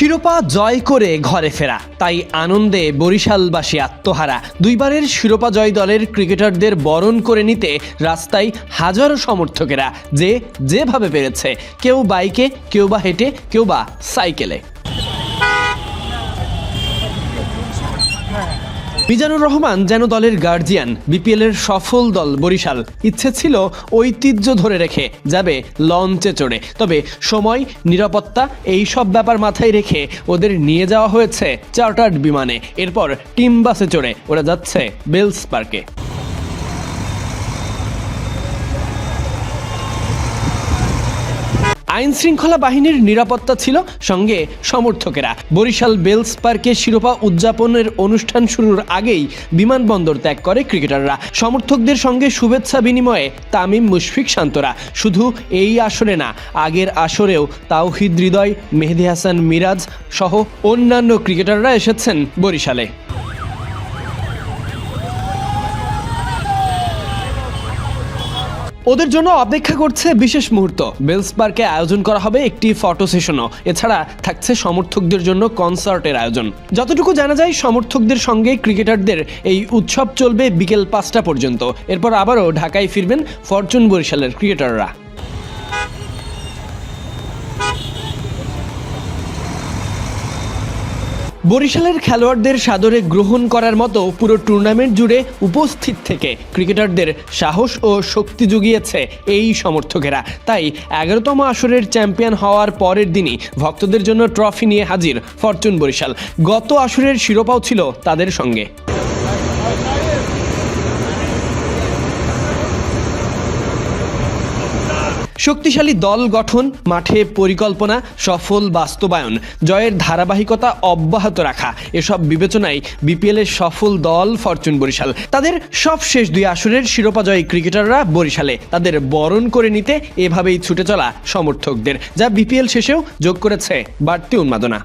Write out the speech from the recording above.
শিরোপা জয় করে ঘরে ফেরা। তাই আনন্দে বরিশালবাসী আত্মহারা। দুইবারের শিরোপা জয় দলের ক্রিকেটারদের বরণ করে নিতে রাস্তায় হাজারো সমর্থকেরা, যে যেভাবে পেরেছে। কেউ বাইকে, কেউ বা হেঁটে, কেউ বা সাইকেলে। মিজানুর রহমান যেন দলের গার্জিয়ান বিপিএল এর সফল দল বরিশাল। ইচ্ছে ছিল ঐতিহ্য ধরে রেখে যাবে লঞ্চে চড়ে। তবে সময়, নিরাপত্তা, এই সব ব্যাপার মাথায় রেখে ওদের নিয়ে যাওয়া হয়েছে চার্টার্ড বিমানে। এরপর টিম বাসে চড়ে ওরা যাচ্ছে বেলস পার্কে। আইন শৃঙ্খলা বাহিনীর নিরাপত্তা ছিল সঙ্গে সমর্থকেরা। বরিশাল বেলস পার্কে শিরোপা উদযাপনের অনুষ্ঠান শুরুর আগেই বিমানবন্দর ত্যাগ করে ক্রিকেটাররা। সমর্থকদের সঙ্গে শুভেচ্ছা বিনিময়ে তামিম মুশফিক শান্তরা। শুধু এই আসরে না, আগের আসরেও তাওহিদ হৃদয়, মেহেদি হাসান মিরাজ সহ অন্যান্য ক্রিকেটাররা এসেছেন বরিশালে। ওদের জন্য অপেক্ষা করছে বিশেষ মুহূর্ত। বেলস পার্কে আয়োজন করা হবে একটি ফটো সেশনও। এছাড়া থাকছে সমর্থকদের জন্য কনসার্টের আয়োজন। যতটুকু জানা যায়, সমর্থকদের সঙ্গে ক্রিকেটারদের এই উৎসব চলবে বিকেল পাঁচটা পর্যন্ত। এরপর আবারও ঢাকায় ফিরবেন ফরচুন বরিশালের ক্রিকেটাররা। বরিশালের খেলোয়াড়দের সাদরে গ্রহণ করার মতো পুরো টুর্নামেন্ট জুড়ে উপস্থিত থেকে ক্রিকেটারদের সাহস ও শক্তি জুগিয়েছে এই সমর্থকেরা। তাই এগারোতম আসরের চ্যাম্পিয়ন হওয়ার পরের দিনই ভক্তদের জন্য ট্রফি নিয়ে হাজির ফরচুন বরিশাল। গত আসরের শিরোপাও ছিল তাদের সঙ্গে। শক্তিশালী দল গঠন, মাঠে পরিকল্পনা, সফল বাস্তবায়ন, জয়ের ধারাবাহিকতা অব্যাহত রাখা, এসব বিবেচনায় বিপিএল এর সফল দল ফরচুন বরিশাল। তাদের সব শেষ দুই আসরের শিরোপা জয়ী ক্রিকেটাররা বরিশালে। তাদের বরণ করে নিতে এভাবেই ছুটে চলা সমর্থকদের, যা বিপিএল শেষেও যোগ করেছে বাড়তি উন্মাদনা।